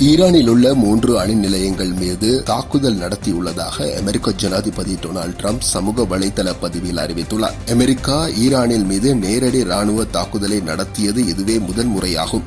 ஈரானில் உள்ள மூன்று அணு நிலையங்கள் மீது தாக்குதல் நடத்தியுள்ளதாக அமெரிக்க ஜனாதிபதி டொனால்டு ட்ரம்ப் சமூக வலைதள பதிவில் அறிவித்துள்ளார். அமெரிக்கா ஈரானில் மீது நேரடி ராணுவ தாக்குதலை நடத்தியது இதுவே முதல் முறையாகும்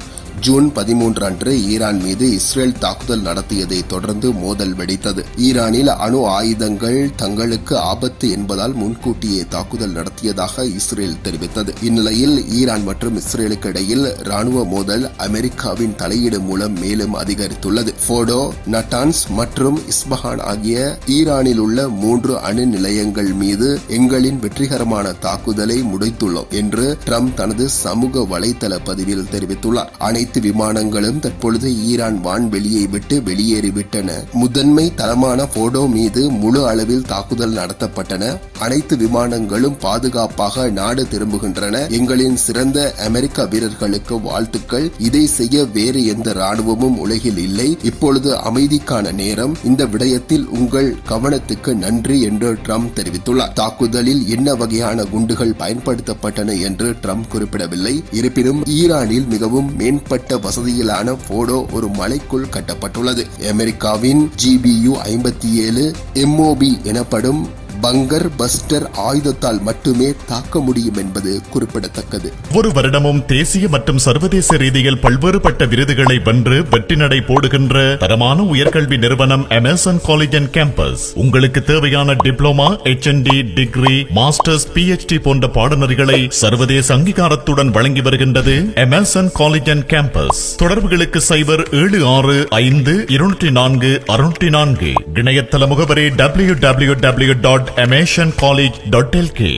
ஜூன் பதிமூன்று அன்று ஈரான் மீது இஸ்ரேல் தாக்குதல் நடத்தியதை தொடர்ந்து மோதல் வெடித்தது. ஈரானில் அணு ஆயுதங்கள் தங்களுக்கு ஆபத்து என்பதால் முன்கூட்டியே தாக்குதல் நடத்தியதாக இஸ்ரேல் தெரிவித்தது. இந்நிலையில் ஈரான் மற்றும் இஸ்ரேலுக்கு இடையில் ராணுவ மோதல் அமெரிக்காவின் தலையீடு மூலம் மேலும் அதிகரித்துள்ளது. போடோ நட்டான்ஸ் மற்றும் இஸ்பஹான் ஆகிய ஈரானில் உள்ள மூன்று அணு நிலையங்கள் மீது எங்களின் வெற்றிகரமான தாக்குதலை முடித்துள்ளோம் என்று ட்ரம்ப் தனது சமூக வலைதள பதிவில் தெரிவித்துள்ளார். அனைத்து விமானங்களும் தற்பொழுது ஈரான் வான்வெளியை விட்டு வெளியேறிவிட்டன. முதன்மை தளமான போடோ மீது முழு அளவில் தாக்குதல் நடத்தப்பட்டன. அனைத்து விமானங்களும் பாதுகாப்பாக நாடு திரும்புகின்றன. எங்களின் சிறந்த அமெரிக்க வீரர்களுக்கு வாழ்த்துக்கள். இதை செய்ய வேறு எந்த ராணுவமும் உலகில் இல்லை. இப்பொழுது அமைதிக்கான நேரம். இந்த விடயத்தில் உங்கள் கவனத்துக்கு நன்றி என்று ட்ரம்ப் தெரிவித்துள்ளார். தாக்குதலில் என்ன வகையான குண்டுகள் பயன்படுத்தப்பட்டன என்று ட்ரம்ப் குறிப்பிடவில்லை. இருப்பினும் ஈரானில் மிகவும் மேம்பட்ட வசதியிலான போடோ ஒரு மலைக்குள் கட்டப்பட்டுள்ளது. அமெரிக்காவின் ஜிபியு ஐம்பத்தி ஏழு எம்ஓபி எனப்படும் பங்கர் பஸ்டர் ஆயுதத்தால் மட்டுமே தாக்க முடியும் என்பது குறிப்பிடத்தக்கது. ஒவ்வொரு வருடமும் தேசிய மற்றும் சர்வதேச ரீதியில் பல்வேறுபட்ட விருதுகளை வென்று வெற்றி நடை போடுகின்ற தரமான உயர்கல்வி நிறுவனம் அமேசான் காலேஜ் அண்ட் கேம்பஸ் உங்களுக்கு தேவையான டிப்ளமா எச் டிகிரி மாஸ்டர்ஸ் பிஹெச்டி போன்ற பாடநெறிகளை சர்வதேச அங்கீகாரத்துடன் வழங்கி வருகின்றது அமேசான் காலேஜ் அண்ட் கேம்பஸ் தொடர்புகளுக்கு சைபர் ஏழு ஆறு ஐந்து இருநூற்றி நான்கு அறுநூற்றி நான்கு. இணையதள முகவரி W W W dot Amazon college dot L K